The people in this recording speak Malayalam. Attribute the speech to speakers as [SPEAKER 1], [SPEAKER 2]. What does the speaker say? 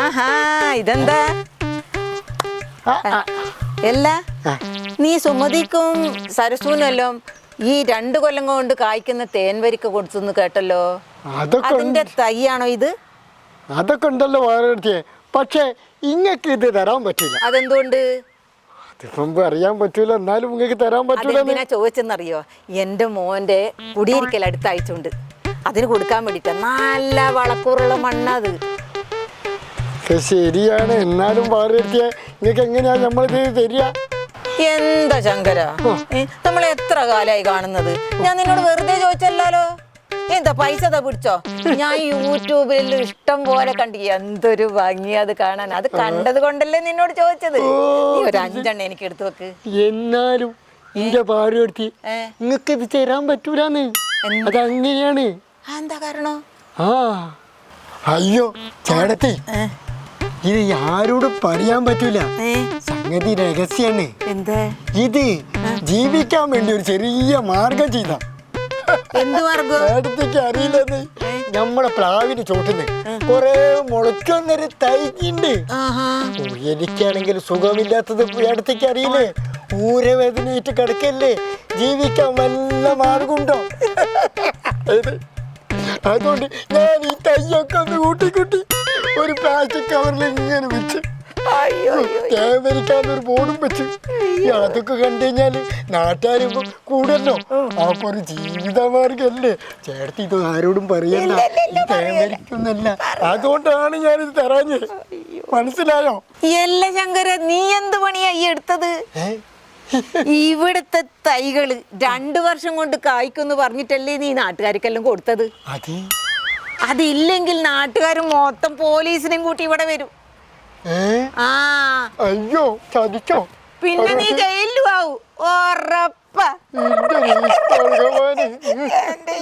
[SPEAKER 1] ആഹാ ഇതെന്താ? അല്ല നീ സുമതിക്കും സരസൂനല്ലോ ഈ രണ്ടു കൊല്ലം കൊണ്ട് കായ്ക്കുന്ന തേൻവരിക്ക കൊടുത്തു കേട്ടല്ലോ? അതിന്റെ. തൈയാണോ ഇത്?
[SPEAKER 2] അതൊക്കെ ഉണ്ടല്ലോ വേറെ പക്ഷേ ഇങ്ങക്ക് ഇത് തരാൻ പറ്റില്ല.
[SPEAKER 1] അതെന്തുകൊണ്ട്?
[SPEAKER 2] അതിപ്പം അറിയാൻ പറ്റൂല. എന്നാലും ഇങ്ങക്ക് തരാൻ പറ്റൂല
[SPEAKER 1] ഞാൻ ചോദിച്ചെന്നറിയോ? എന്റെ മോന്റെ കുടിയിരിക്കൽ അടുത്തയച്ചുണ്ട് അതിന് കൊടുക്കാൻ വേണ്ടിട്ട് നല്ല വളക്കൂറുള്ള മണ്ണത്
[SPEAKER 2] ശരിയാണ്. എന്നാലും വേറെ ഇങ്ങക്ക് എങ്ങനെയാ നമ്മളിത് തരിക?
[SPEAKER 1] എന്താ ശങ്കര? നമ്മൾ എത്ര കാലായി കാണുന്നത്? ഞാൻ നിന്നോട് വെറുതെ ചോദിച്ചല്ലോ എന്താ പൈസ ദാ പിടിച്ചോ? ഞാൻ യൂട്യൂബിൽ ഇഷ്ടം പോലെ കണ്ടു എന്തൊരു ഭംഗി അത് കാണാൻ. അത് കണ്ടത് കൊണ്ടല്ലേ നിന്നോട് ചോദിച്ചത്? നീ ഒരു അഞ്ചെണ്ണ എനിക്ക് എടുത്തു വെക്ക്.
[SPEAKER 2] എന്നാലും എന്റെ ഭാര്യ എടുത്തി? നിങ്ങക്ക് ഇത് തരാൻ പറ്റൂലെന്ന്. അതങ്ങനെയാണ്
[SPEAKER 1] എന്താ കാരണം?
[SPEAKER 2] ആ അയ്യോ
[SPEAKER 1] ചേടത്തി?
[SPEAKER 2] ഇത് ആരോടും പറയാൻ പറ്റൂല. സംഗതി രഹസ്യാണ്.
[SPEAKER 1] എന്താ?
[SPEAKER 2] ഇത് ജീവിക്കാൻ വേണ്ടി ഒരു ചെറിയ മാർഗം ചെയ്ത.
[SPEAKER 1] എന്ത് മാർഗം
[SPEAKER 2] നമ്മളെ പ്ലാവിന് ചോട്ടുന്ന് കൊറേ മുളക്കുന്നൊരു തൈക്കുണ്ട് എനിക്കാണെങ്കിൽ സുഖമില്ലാത്തത് അടുത്തേക്ക് അറിയില്ലേ? ഊരവേദനയിട്ട് കിടക്കല്ലേ? ജീവിക്കാൻ വല്ല മാർഗമുണ്ടോ? ഇത് അതുകൊണ്ട് ഞാൻ ഈ തയ്യൊക്കെ ഒന്ന് കൂട്ടിക്കൂട്ടി ഒരു പ്ലാസ്റ്റിക് കവറിൽ ഇങ്ങനെ വെച്ച് ഒരു ബോർഡും വെച്ച്. അതൊക്കെ കണ്ടു കഴിഞ്ഞാൽ നാട്ടുകാർ കൂടല്ലോ അപ്പൊ ഒരു ജീവിതമാർഗല്ലേ? ചേട്ടത്തി ഇത് ആരോടും പറയണ്ട. തേവരിക്കുന്നല്ല അതുകൊണ്ടാണ് ഞാനിത് തരാഞ്ഞ്. മനസ്സിലായോ?
[SPEAKER 1] എല്ല ശങ്കര നീ എന്ത് പണിയാ ഈ എടുത്തത്? ഇവിടുത്തെ തൈകൾ രണ്ടു വർഷം കൊണ്ട് കായ്ക്കുന്നു പറഞ്ഞിട്ടല്ലേ നീ നാട്ടുകാർക്കെല്ലാം കൊടുത്തത്? അതില്ലെങ്കിൽ നാട്ടുകാർ മൊത്തം പോലീസിനെയും കൂട്ടി ഇവിടെ വരും.
[SPEAKER 2] ഏ?
[SPEAKER 1] ആ.
[SPEAKER 2] അയ്യോ ചതിച്ചോ.
[SPEAKER 1] പിന്നെ നീ ജയിലിലും ആവും ഉറപ്പ.
[SPEAKER 2] എന്റെ